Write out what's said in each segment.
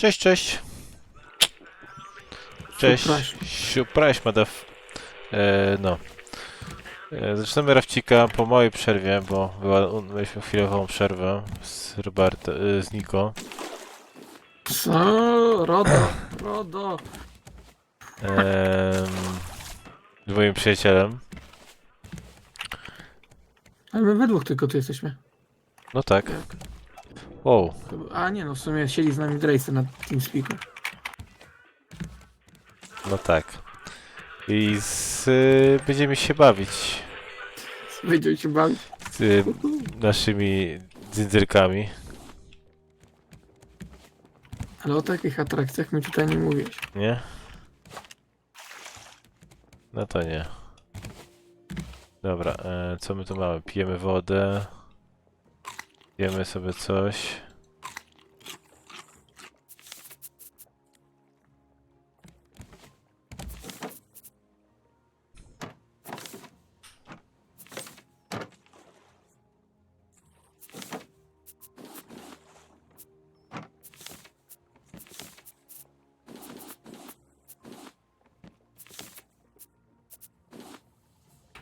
Cześć, cześć. Cześć. Surprise. Madaf. E, no. E, zaczynamy rafcika po małej przerwie, bo była, mieliśmy chwilową przerwę z Roberto, e, z Niko. Co? Rodo, Rodo. Em, z moim przyjacielem. Ale my we dwóch tylko tu jesteśmy. No tak. Wow. A nie no, w sumie siedzi z nami Dracer na TeamSpeaku. No tak. I z, y, będziemy się bawić Wiedział się bawić. z y, naszymi dzyndzyrkami. Ale o takich atrakcjach mi tutaj nie mówiłeś. Nie? No to nie. Dobra, e, co my tu mamy? Pijemy wodę. Jemy sobie coś.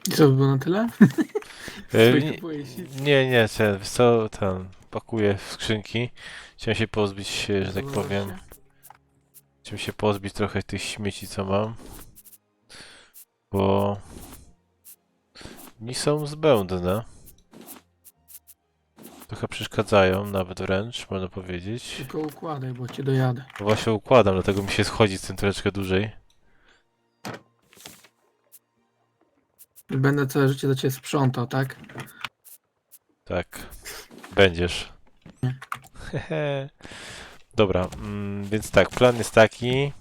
I co by było na tyle? E, nie, nie, nie, wiesz co, ten, pakuję w skrzynki. Chciałem się pozbyć, e, że tak powiem, chciałem się pozbyć trochę tych śmieci, co mam. Bo... Nie są zbędne. Trochę przeszkadzają, nawet wręcz, można powiedzieć. Tylko układaj, bo cię dojadę. No Właśnie układam, dlatego mi się schodzi z tym troszeczkę dłużej. Będę całe życie do ciebie sprzątał, tak? Tak. Będziesz. Nie. Hehe. Dobra, mm, więc tak, plan jest taki,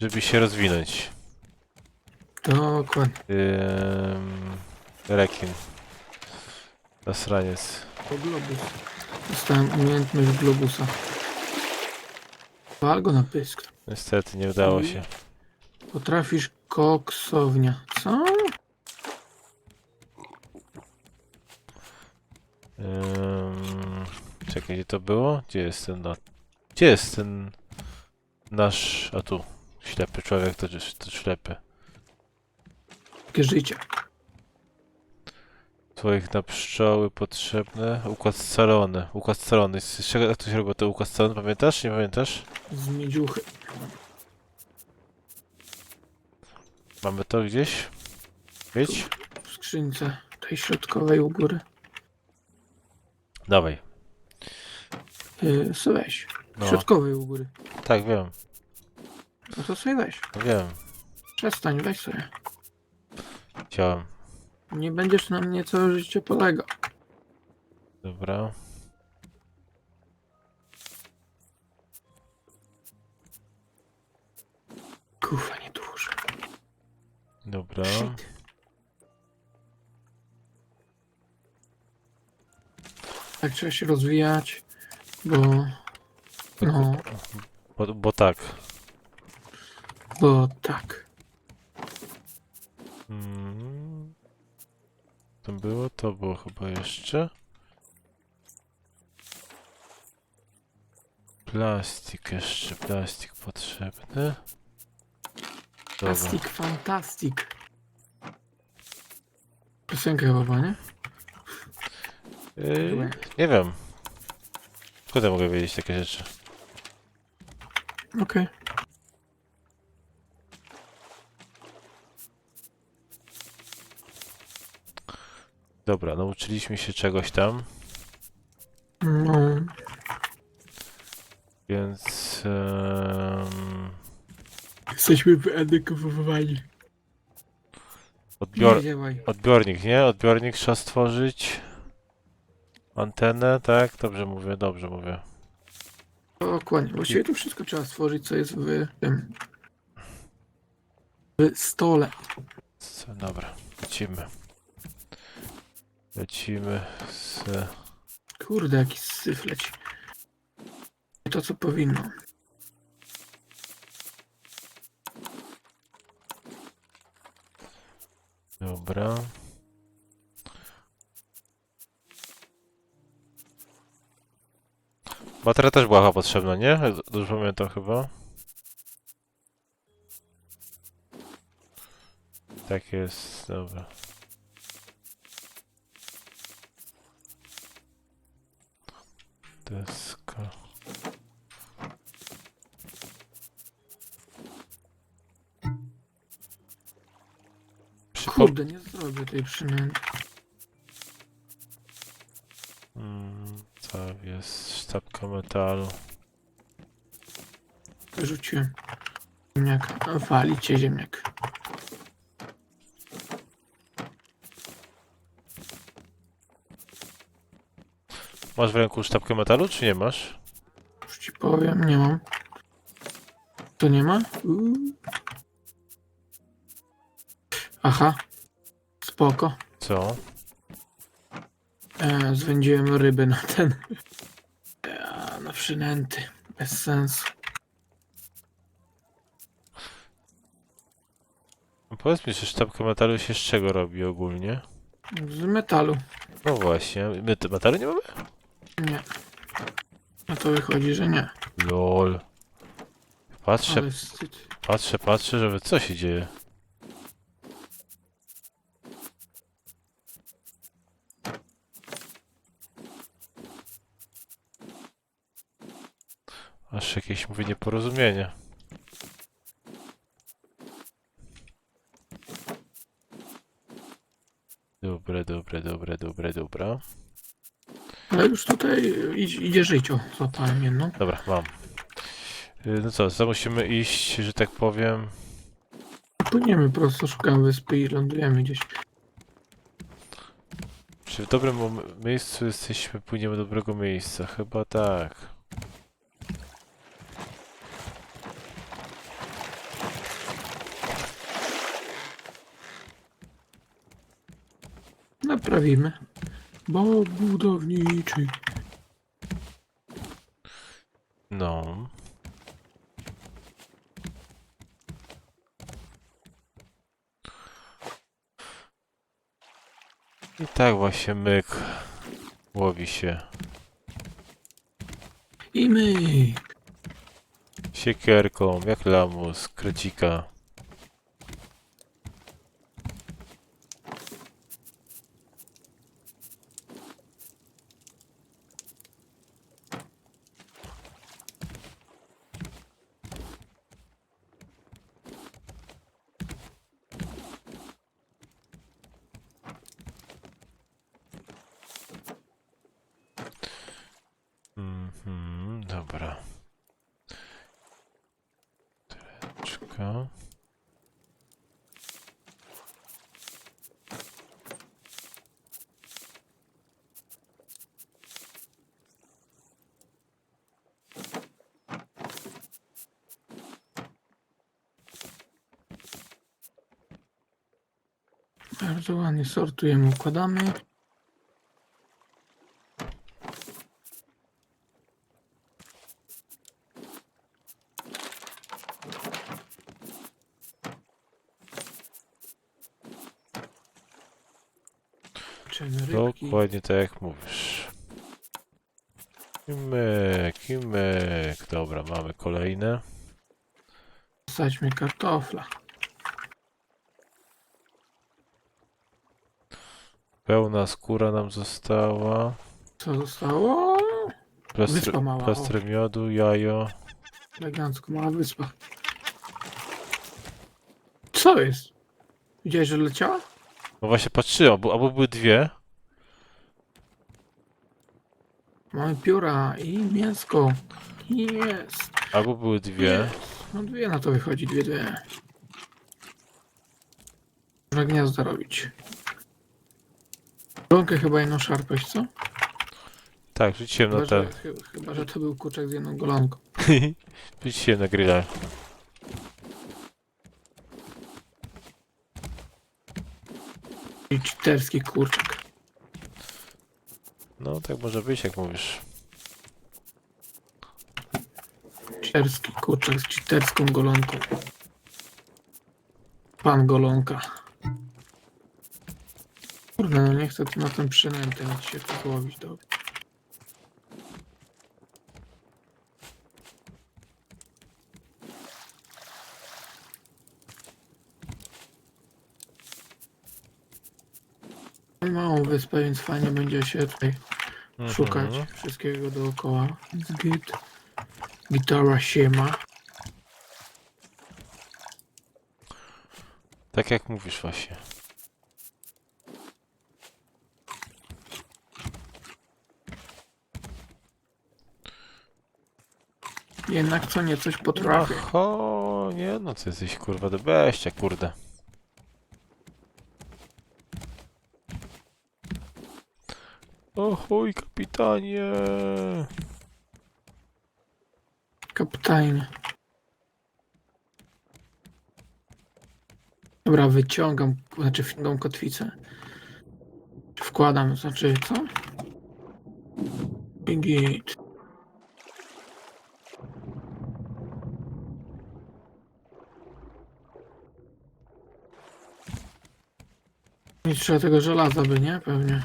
żeby się rozwinąć. Dokładnie. Ym, rekin. Zasraniec. To globus. Dostałem umiejętność globusa. Wal go na pysk. Niestety nie udało się. Potrafisz koksownia. Co? Ym, czekaj, gdzie to było? Gdzie jest ten... No, gdzie jest ten nasz... A tu. Ślepy człowiek, to, to ślepy. Takie życie. Twoich na pszczoły potrzebne. Układ scalony. Układ scalony. Z czego jak to się robi to układ scalony? Pamiętasz? Nie pamiętasz? Z miedziuchy. Mamy to gdzieś? Być? W skrzynce tej środkowej u góry. Dawaj. Yy, co weź. No, Środkowej u góry. tak wiem. No to sobie weź. Wiem. Przestań, weź sobie. Chciałem. Nie będziesz na mnie całe życie polegał. Dobra. Kurwa, nie dużo. Dobra. Shit. Tak trzeba się rozwijać, bo... No, Bo, bo tak. bo tak. Mm. To było, to było chyba jeszcze. Plastik jeszcze, plastik potrzebny. Dobra. Plastik fantastic. Piosenka chyba, nie? Yy, nie wiem. Skąd ja mogę wiedzieć takie rzeczy? Okej. Dobra, nauczyliśmy się czegoś tam, No, więc... em, jesteśmy wyedukowani. Nie odbior... działaj. Odbiornik, nie? Odbiornik trzeba stworzyć. Antenę, tak? Dobrze mówię, dobrze mówię. Dokładnie. Właściwie tu wszystko trzeba stworzyć, co jest w tym... W stole. Co, dobra, lecimy. Lecimy z... Kurde, jaki syf leci. To, co powinno. Dobra. Bateria też była chyba potrzebna, nie? Dobrze pamiętam chyba. Tak jest, dobra. Deska. Przypo... Kurde, nie zrobię tej przynęty. Sztabka metalu. Rzuciłem. Ziemniaka. No, Walicie ziemniak. Masz w ręku sztabkę metalu, czy nie masz? Już ci powiem, nie mam. To nie ma? Uuu. Aha. Spoko. Co? E, zwędziłem ryby na ten. Przynęty. Bez sensu. No Powiedz mi, czy sztabka metalu się z czego robi ogólnie? Z metalu. No właśnie, my te metalu nie mamy? Nie. A to wychodzi, że nie. LOL. Patrzę, Ale wstyd. patrzę, patrzę, żeby co się dzieje. Aż jakieś mówię nieporozumienie. Dobre, dobre, dobre, dobre, dobra. Ale już tutaj idzie, idzie. O, złapałem jedną. Dobra, mam. Y, No co, to musimy iść, że tak powiem. Płyniemy prosto, szukamy wyspy i lądujemy gdzieś. Czy w dobrym mom- miejscu jesteśmy, płyniemy do dobrego miejsca? Chyba tak. Naprawimy. Bo budowniczy. No. I tak właśnie myk łowi się. I my. Siekierką, jak lamus, krecika. Mhm, dobra. Treczka. Bardzo ładnie sortujemy, układamy. Dokładnie tak jak mówisz. I myk. Dobra, mamy kolejne. Wsadźmy kartofla. Pełna skóra nam została. Co zostało? Plastry, Wyspa mała, plastry miodu, jajo. Elegancko, mała wyspa. Co jest? Widziałeś, że leciała? No właśnie patrzyłem, albo, albo były dwie. Mamy pióra i mięsko. Jest. Albo były dwie. No dwie na to wychodzi, dwie, dwie. Można gniazdo robić. Golonkę chyba jedną szarpać, co? Tak, rzuciłem na Chyba, że, te. chy- chyba, że to był kurczak z jedną golonką. rzuciłem na grilla. I cheaterski kurczak. No tak może być, jak mówisz. Cheaterski kurczak z cheaterską golonką. Pan golonka. No nie chcę na tym przynętem się tak tu złowić, dobrze. Małą wyspę, więc fajnie będzie się tutaj mhm. szukać wszystkiego dookoła. It's git. Gitara siema. Tak jak mówisz właśnie. Jednak co nie coś potrafię. Oho, nie no, co jesteś kurwa do beścia, kurde. O chuj, kapitanie. Kapitanie. Dobra, wyciągam, znaczy tą kotwicę. Wkładam, znaczy co? Git. I trzeba tego żelaza by, nie? Pewnie.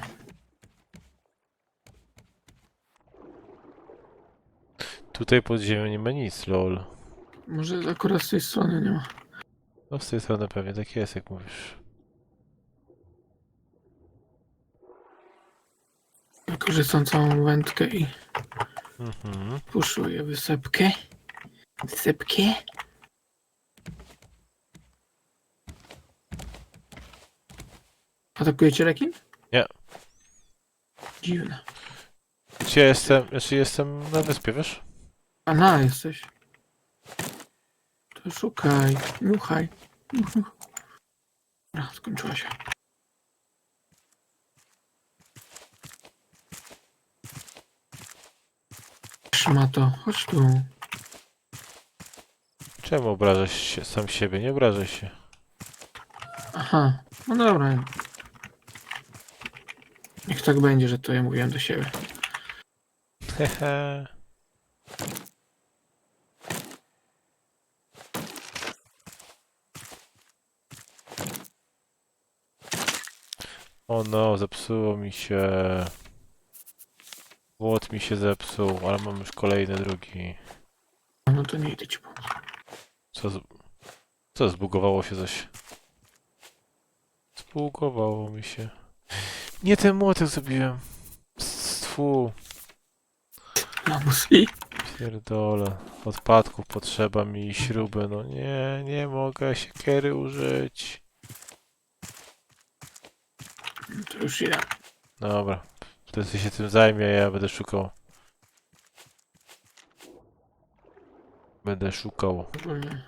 Tutaj pod ziemią nie ma nic, lol. Może akurat z tej strony nie ma. No z tej strony pewnie tak jest, jak mówisz. Wykorzystam całą wędkę i Mhm. puszuję wysepkę. Wysepkę. Atakujecie rekin? Nie. Dziwne. Gdzie jestem? Znaczy jestem na wyspie, wiesz? A na jesteś. To szukaj. Niuchaj. Niuch, niuch. Dobra, skończyła się. Trzyma to. Chodź tu. Czemu obrażasz się sam siebie? Nie obrażaj się. Aha. No dobra. Niech tak będzie, że to ja mówiłem do siebie. Hehe. O no, zepsuło mi się. Łot mi się zepsuł, ale mam już kolejny drugi. No to nie idę ci pomóc. Co z... Co, zbugowało się coś? Zbugowało mi się. Nie ten młotek zrobiłem. Stwu, Lamus i pierdolę. Odpadków potrzeba mi śruby, no nie, nie mogę siekiery użyć. to już idę. Dobra, to ty się tym zajmie, ja będę szukał. Będę szukał. Ogólnie.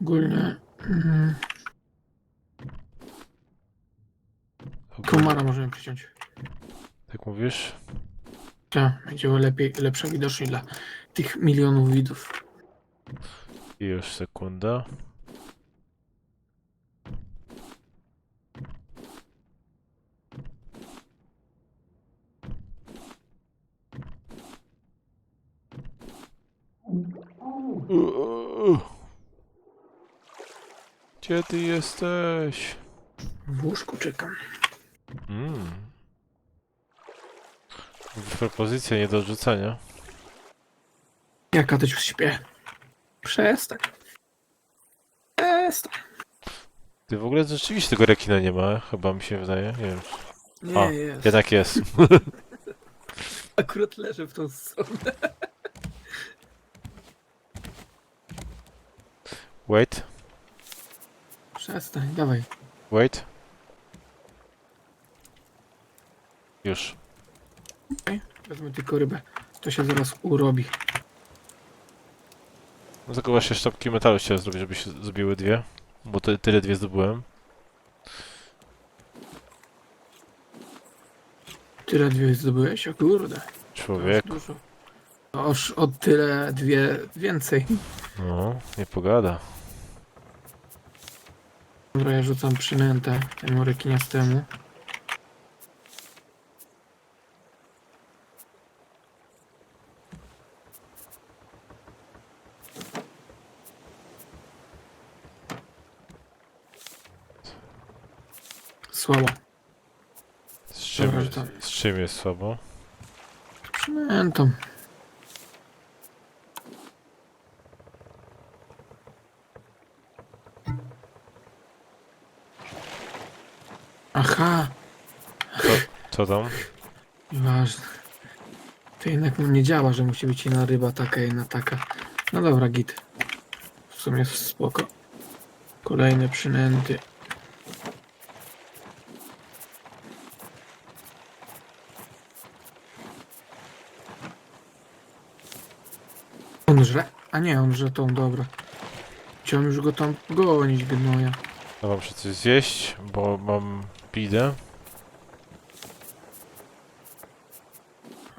Ogólnie. Mm, komara możemy przyciąć. Tak mówisz? Tak, będzie lepiej, lepsza widoczność dla tych milionów widzów. I już sekunda. Gdzie ty jesteś? W łóżku czekam. Mm. Propozycja nie do odrzucenia. Jaka to już śpię? Przestań. Przestań. Ty w ogóle rzeczywiście tego rekina nie ma, chyba mi się wydaje. Nie wiem. Nie A, jest. Jednak jest. Akurat leżę w tą stronę. Wait, Przestań, dawaj. wait. Już. Wezmę tylko rybę. To się zaraz urobi. No tylko właśnie sztabki metalu chciałem zrobić, żeby się zrobiły dwie. Bo ty, tyle dwie zdobyłem. Tyle dwie zdobyłeś? O kurde. Człowiek. Dużo. Oż o tyle dwie więcej. No, nie pogada. Dobra, ja rzucam przynętę temu rekiniastemu. Słabo. Z czym, Dobra, jest, to- z czym jest słabo? Przynętą. Aha, Co tam? Nieważne. To jednak nie działa, że musi być jedna ryba taka, jedna taka. No dobra, git. W sumie jest spoko. Kolejne przynęty. On żre? A nie, on żre tą, dobra. Chciałem już go tam gonić, gnoja. No mam muszę coś zjeść, bo mam bidę.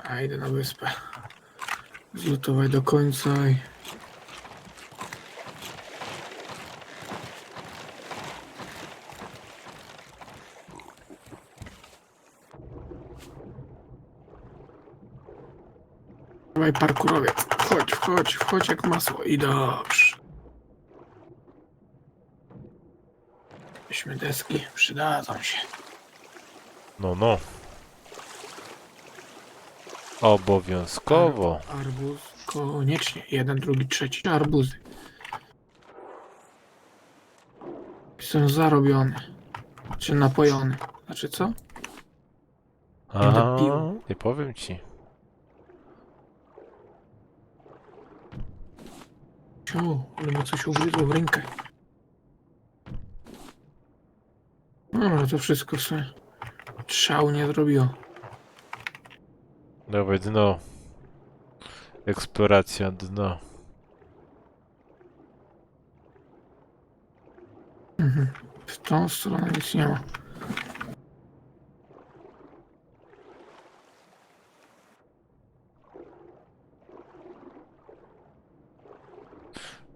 A idę na wyspę. Zlutować do końca i... Dawaj parkurowiec. Wchodź, wchodź, wchodź jak masło i dobrze. Weźmy deski, przydadzą się. No, no. Obowiązkowo. Arbuz, koniecznie. Jeden, drugi, trzeci. Arbuzy. Są zarobione. Czy napojone. Znaczy co? Aha, pił. nie powiem ci. Ciu, ale mu coś ugryzło w rękę. No, może to wszystko sobie trzał nie zrobiło. Dawaj dno. Eksploracja dna. Mhm. W tą stronę nic nie ma.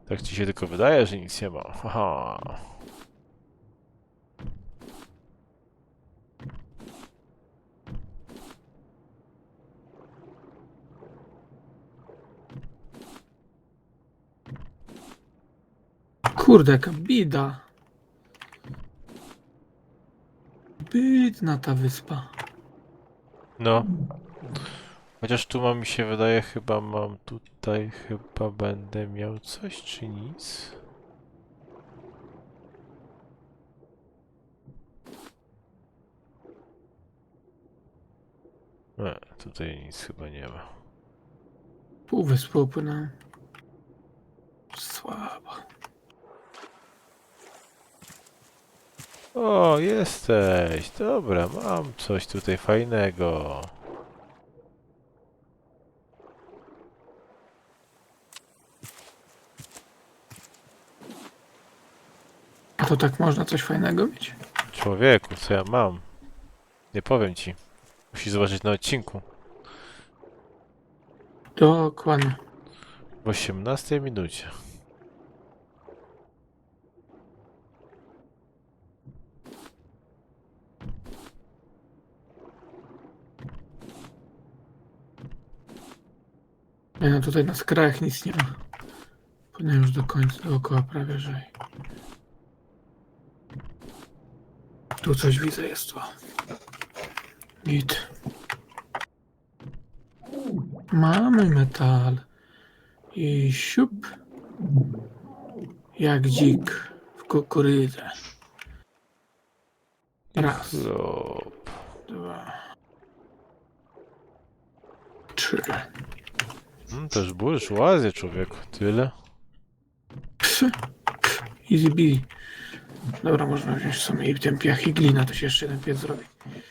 Tak ci się tylko wydaje, że nic nie ma. Haha. Kurde, jaka bida. Bydna ta wyspa. No. Chociaż tu mam mi się wydaje, chyba mam tutaj, chyba będę miał coś czy nic. Nie, tutaj nic chyba nie ma. Pół wyspy upłynąłem. Słabo. O, jesteś. Dobra, mam coś tutaj fajnego. A to tak można coś fajnego mieć? Człowieku, co ja mam? Nie powiem ci. Musisz zobaczyć na odcinku. Dokładnie. W 18 minucie. Nie no, tutaj na skrajach nic nie ma. Powinien już do końca, dookoła prawie, że... Tu coś widzę, jest to. Git. Mamy metal. I siup. Jak dzik w kukurydzę. Raz, dwa, trzy. Mm, też burz, łazie człowieku. Tyle. Easy busy. Dobra, można wziąć sobie i ten piach i glina, to się jeszcze jeden piec zrobi.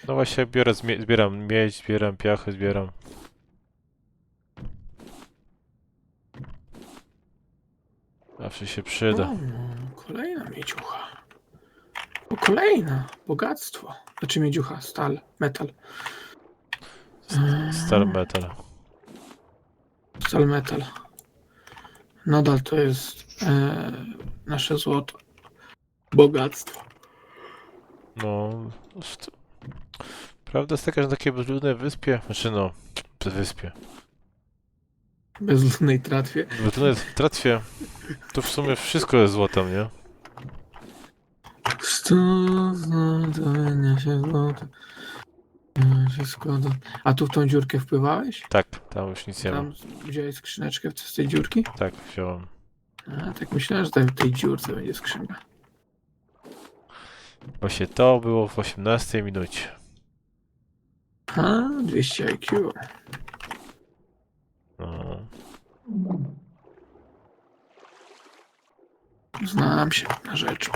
No właśnie biorę, zmie- zbieram miedź, zbieram piachy, zbieram. Zawsze się przyda. O, kolejna mieciucha. O, kolejna. Bogactwo. Znaczy miedziucha, stal, metal. Star metal. Stal, metal. Nadal to jest e, nasze złoto. Bogactwo. No. Prawda jest taka, że na takiej bezludnej wyspie, znaczy no, wyspie. Bezludnej tratwie. Bezludnej tratwie, to w sumie wszystko jest złotem, nie? Sto złota, się złoto. nie się składa. A tu w tą dziurkę wpływałeś? Tak, tam już nic nie ma. Tam wziąłeś skrzyneczkę z tej dziurki? Tak, wziąłem. A, tak myślałem, że tam w tej dziurce będzie skrzynka. Właśnie to było w 18 minucie. A, 200 IQ. No. Znam się na rzecz.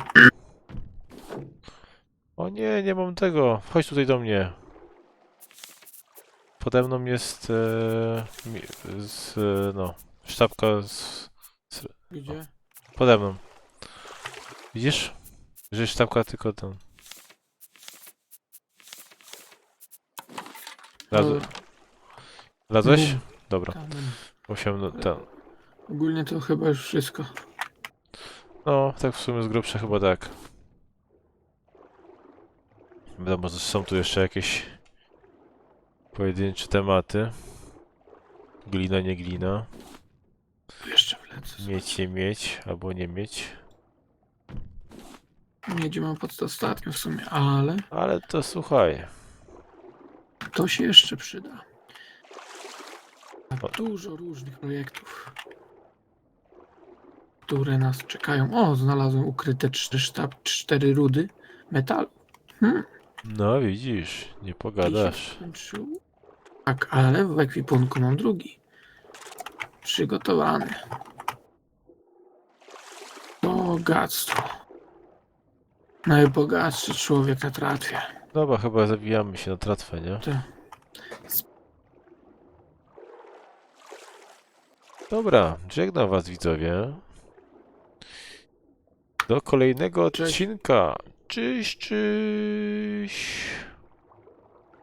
O nie, nie mam tego. Chodź tutaj do mnie. Pode mną jest e, mi, z, e, no, sztabka z, Gdzie? pode mną. Widzisz? Że sztabka tylko ten. Wlazł- Wlazłeś? Mm. Dobra. Tam. Musiałem ten. Ogólnie to chyba już wszystko. No, tak w sumie z grubsza chyba tak. Wiadomo, że są tu jeszcze jakieś pojedyncze tematy. Glina, nie glina. Jeszcze wlecę. Mieć, nie mieć, albo nie mieć. Mam pod ostatnio w sumie, ale Ale to słuchaj. to się jeszcze przyda. O. Dużo różnych projektów, które nas czekają. O, znalazłem ukryte trzy sztab, cztery rudy metalu. Hmm, No widzisz, nie pogadasz. i się skończył. Tak, ale w ekwipunku mam drugi. Przygotowany. Bogactwo. Najbogatszy człowiek na tratwie. Dobra, chyba zabijamy się na tratwę, nie? Te- Dobra, żegnam was widzowie. Do kolejnego Cześć. odcinka. Cześć, cześć.